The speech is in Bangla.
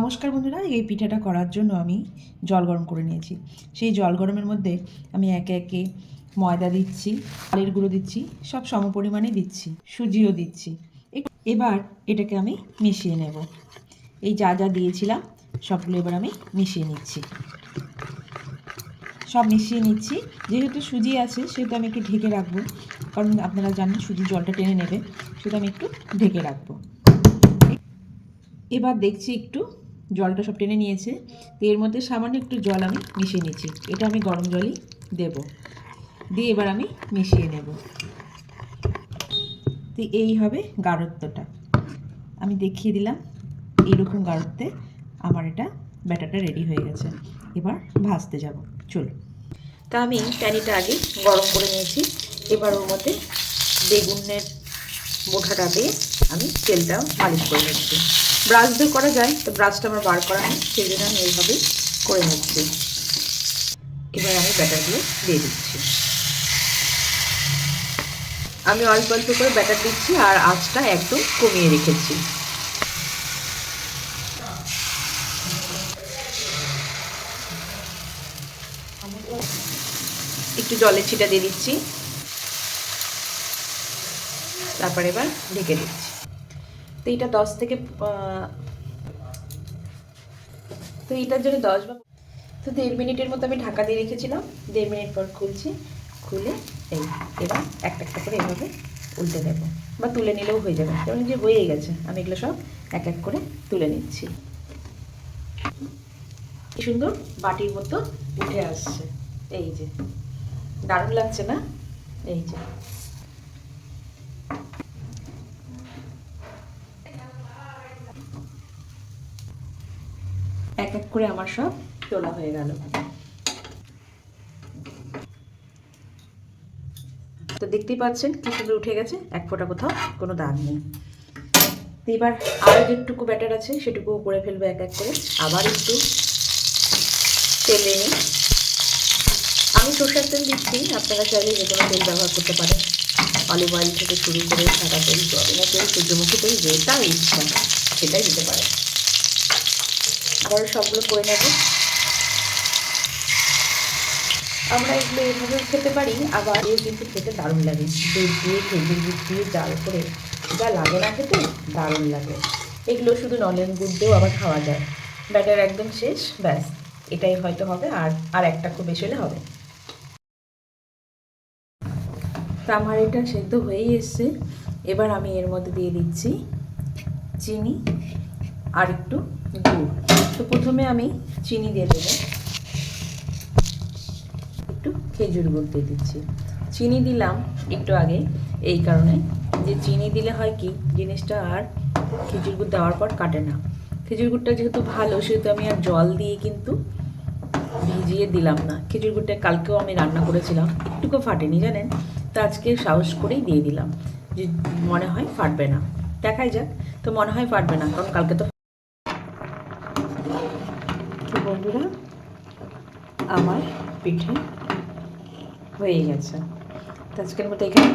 নমস্কার বন্ধুরা, এই পিঠাটা করার জন্য আমি জল গরম করে নিয়েছি। সেই জল গরমের মধ্যে আমি একে একে ময়দা দিচ্ছি চালের গুঁড়ো দিচ্ছি, সব সমপরিমাণে দিচ্ছি, সুজিও দিচ্ছি। এবার এটাকে আমি মিশিয়ে নেব। এই যা যা দিয়েছিলাম, সবগুলো এবার আমি মিশিয়ে নিচ্ছি। সব মিশিয়ে নিচ্ছি। যেহেতু সুজি আছে, সেহেতু আমি একটু ঢেকে রাখব। কারণ আপনারা জানেন, সুজি জলটা টেনে নেবে সেটা আমি একটু ঢেকে রাখব। এবার দেখছি একটু জলটা সব টেনে নিয়েছে। তো এর মধ্যে সামান্য একটু জল আমি মিশিয়ে নিচ্ছি এটা আমি গরম জলই দেব। দিয়ে এবার আমি মিশিয়ে নেব। তো এই হবে গাঢ়ত্বটা। আমি দেখিয়ে দিলাম এইরকম গাঢ়ত্বে আমার এটা ব্যাটারটা রেডি হয়ে গেছে। এবার ভাজতে যাব। চলো তা আমি প্যানিটা আগে গরম করে নিয়েছি। এবার ওর মধ্যে বেগুনের বোঠাটা দিয়ে আমি তেলটা মালিশ করে নিচ্ছি। ব্রাশ দিয়ে করা যায়, তো ব্রাশটা আমার বার করা নেই, সেই জন্য আমি এইভাবেই করে নিচ্ছি। এবার আমি ব্যাটারগুলো দিয়ে দিচ্ছি। আমি অল্প অল্প করে ব্যাটার দিচ্ছি আর আঁচটা একদম কমিয়ে রেখেছি। একটু জলের ছিটা দিয়ে দিচ্ছি। তারপর এবার ঢেকে দিচ্ছি। তো এটা দশ থেকে তো এটার জন্য দশ বা তো দেড় মিনিটের মতো আমি ঢাকা দিয়ে রেখেছিলাম। দেড় মিনিট পর খুলছি। খুলে এই, এবার একটা একটা করে এভাবে উল্টে দেবো বা তুলে নিলেও হয়ে যাবে। যেমন যে হয়েই গেছে। আমি এগুলো সব এক এক করে তুলে নিচ্ছি। কি সুন্দর বাটির মতো উঠে আসছে। এই যে। দারুণ লাগছে না? এই যে। এক এক করে আমার সব তোলা হয়ে গেল। তো দেখতেই পাচ্ছেন কি সুন্দর উঠে গেছে, এক ফোঁটা কোথাও কোনো দাগ নেই। তো এবার আরও যেটুকু ব্যাটার আছে সেটুকু করে ফেলব এক এক করে। আবার একটু তেলে নিই। আমি সরষের তেল দিচ্ছি, আপনারা চাইলে যে কোনো তেল ব্যবহার করতে পারেন। অলিভ অয়েল থেকে শুরু করে সাদা তেল, সয়াবিনের তেল, সূর্যমুখী তেল যেটা ইচ্ছা সেটাই দিতে পারেন। আবার সবগুলো করে নেব। আমরা এগুলো এভাবে খেতে পারি, আবার এও কিন্তু খেতে দারুণ লাগে। দুধ দিয়ে খেজুর গুড় দিয়ে জাল করে যা লাগে না খেতে, দারুণ লাগে। এগুলো শুধু নলেন গুড় দিয়েও আবার খাওয়া যায়। ব্যাটার একদম শেষ, ব্যাস। এটাই হয়তো হবে, আর আর একটা খুব বেশি হলে হবে। আমার এটা সেদ্ধ হয়েই এসছে। এবার আমি এর মধ্যে দিয়ে দিচ্ছি চিনি আর একটু গুড়। তো প্রথমে আমি চিনি দিয়ে দেবো। একটু খেজুর গুড় দিয়ে দিচ্ছি। চিনি দিলাম একটু আগে, এই কারণে। যে চিনি দিলে হয় কি, জিনিসটা আর খেজুর গুড় দেওয়ার পর কাটে না। খেজুর গুড়টা যেহেতু ভালো, সেহেতু আমি আর জল দিয়ে কিন্তু ভিজিয়ে দিলাম না। খেজুর গুড়টা কালকেও আমি রান্না করেছিলাম, একটুকু ফাটেনি, জানেন? তো আজকে সাহস করেই দিয়ে দিলাম। যে মনে হয় ফাটবে না। দেখাই যাক, তো মনে হয় ফাটবে না, কারণ কালকে তো বন্ধুরা আমার পিঠে হয়ে গেছে। তো আজকের মতো এখানে